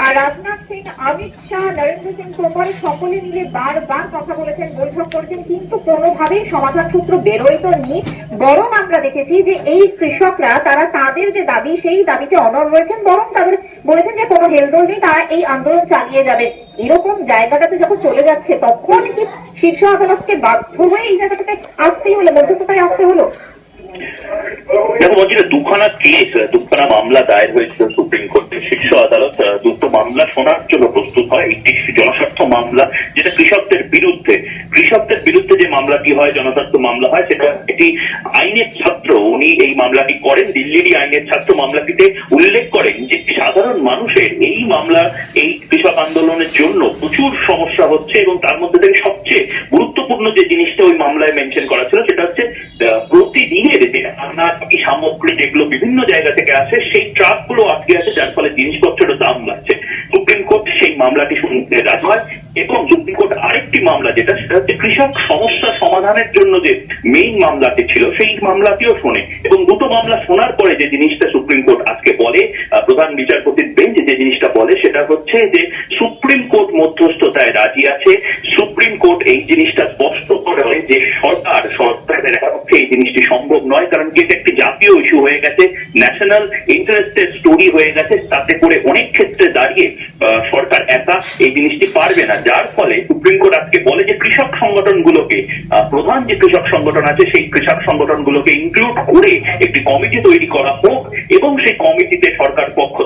আর রাজনাথ সিং, অমিত শাহ, নরেন্দ্র সিং তোমর সকলে মিলে বারবার কথা বলেছেন, বৈঠক করেছেন, কিন্তু কোনোভাবেই সমাধান সূত্র বেরোয় তো নি। বরং আমরা দেখেছি যে এই কৃষকরা, তারা তাদের যে দাবি, সেই দাবিতে অনর রয়েছেন। বরং তাদের বলেছেন যে কোনো হেলদোল নেই, তারা এই আন্দোলন চালিয়ে যাবেন এরকম জায়গাটাতে যখন চলে যাচ্ছে, তখন কি শীর্ষ আদালতকে বাধ্য হয়ে এই জায়গাটাতে আসতেই হলো, মধ্যস্থতায় আসতে হলো? দেখো বলছি দুখানা কেস দুখানা মামলা দায়ের হয়েছিল প্রস্তুত হয় একটি জনস্বার্থ মামলা যেটা কৃষকদের বিরুদ্ধে কৃষকদের বিরুদ্ধে যে মামলাটি হয়, জনস্বার্থ মামলা হয়, সেটা একটি আইনের ছাত্র, উনি এই মামলাটি করেন, দিল্লিরই আইনের ছাত্র মামলাটিতে উল্লেখ করেন যে সাধারণ মানুষের এই মামলা, এই কৃষক আন্দোলনের জন্য প্রচুর সমস্যা হচ্ছে এবং তার মধ্যে থেকে সবচেয়ে গুরুত্বপূর্ণ যে জিনিসটা ওই মামলায় মেনশন করা ছিল, সেটা হচ্ছে প্রতিদিনের যে আনাজ সামগ্রী যেগুলো বিভিন্ন জায়গা থেকে আসে, সেই ট্রাক মামলাটি শুনতে রাজি হয় এবং সুপ্রিম কোর্ট আরেকটি মামলা যেটা, সেটা হচ্ছে কৃষক সমস্যা সমাধানের জন্য যে মেইন মামলাটি ছিল, সেই মামলাটিও শোনে। এবং দুটো মামলা শোনার পরে যে জিনিসটা সুপ্রিম কোর্ট আজকে বলে প্রধান বিচারপতির বেঞ্চ যে জিনিসটা বলে, সেটা হচ্ছে যে সুপ্রিম কোর্ট মধ্যস্থতায় রাজি আছে। সুপ্রিম কোর্ট এই জিনিসটা স্পষ্ট করে যে সরকার, সরকারের পক্ষে এই জিনিসটি সম্ভব নয়, কারণ কি এটা একটি জাতীয় ইস্যু হয়ে গেছে ন্যাশনাল ইন্টারেস্টের স্টোরি হয়ে গেছে, তাতে করে অনেক ক্ষেত্রে দাঁড়িয়ে সরকার একা এই জিনিসটি পারবে না। যার ফলে সুপ্রিম কোর্ট আজকে বলে যে কৃষক সংগঠনগুলোকে প্রধান যে কৃষক সংগঠন আছে, সেই কৃষক সংগঠনগুলোকে ইনক্লুড করে একটি কমিটি তৈরি করা হোক, এবং সেই কমিটিতে সরকার পক্ষ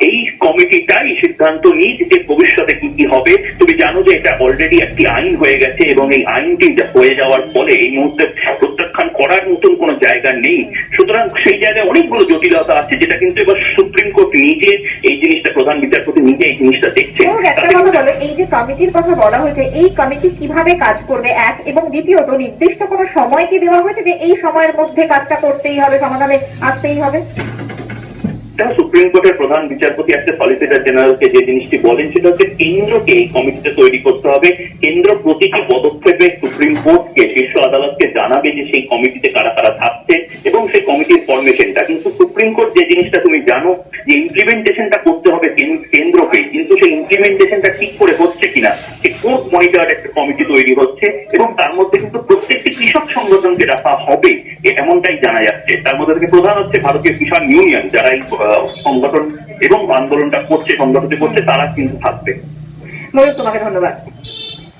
এই কমিটিটাই সিদ্ধান্ত নিক যে ভবিষ্যতে কি কি হবে তুমি জানো যে এটা অলরেডি একটি আইন হয়ে গেছে এবং এই আইনটি হয়ে যাওয়ার ফলে এই মুহূর্তে প্রত্যাখ্যান করার মতন কোনো জায়গা নেই। সুতরাং সেই জায়গায় অনেকগুলো জটিলতা আছে যেটা কিন্তু এবার সুপ্রিম কোর্ট নিজে এই জিনিসটা প্রধান বিচারপতি নিজে এই জিনিসটা দেখছে একটা কথা বলো এই যে কমিটির কথা বলা হয়েছে এই কমিটি কীভাবে কাজ করবে এক এবং দ্বিতীয়ত নির্দিষ্ট কোনো সময় কি দেওয়া হয়েছে যে এই সময়ের মধ্যে কাজটা করতেই হবে সমাধানে আসতেই হবে? এটা সুপ্রিম কোর্টের প্রধান বিচারপতি, একটা সলিসিটর জেনারেলকে যে জিনিসটি বলেন, সেটা হচ্ছে কেন্দ্রকে এই কমিটিতে তৈরি করতে হবে। কেন্দ্র প্রতিটি পদক্ষেপে সুপ্রিম কোর্টকে, শীর্ষ আদালতকে জানাবে যে সেই কমিটিতে কারা কারা থাকছে এবং সেই কমিটির ফরমেশনটা কিন্তু সুপ্রিম কোর্ট যে জিনিসটা তুমি জানো, যে ইমপ্লিমেন্টেশনটা করতে হবে কেন্দ্রকে, কিন্তু সেই ইমপ্লিমেন্টেশনটা ঠিক করে হচ্ছে কিনা কোর্ট মনিটর একটা কমিটি তৈরি হচ্ছে এবং তার মধ্যে কিন্তু সংগঠনকে রাখা হবে এমনটাই জানা যাচ্ছে। তার মধ্যে থেকে প্রধান হচ্ছে ভারতীয় কিষাণ ইউনিয়ন, যারা এই সংগঠন এবং আন্দোলনটা করছে সংগঠনটি করছে, তারা কিন্তু থাকবে। তোমাকে ধন্যবাদ।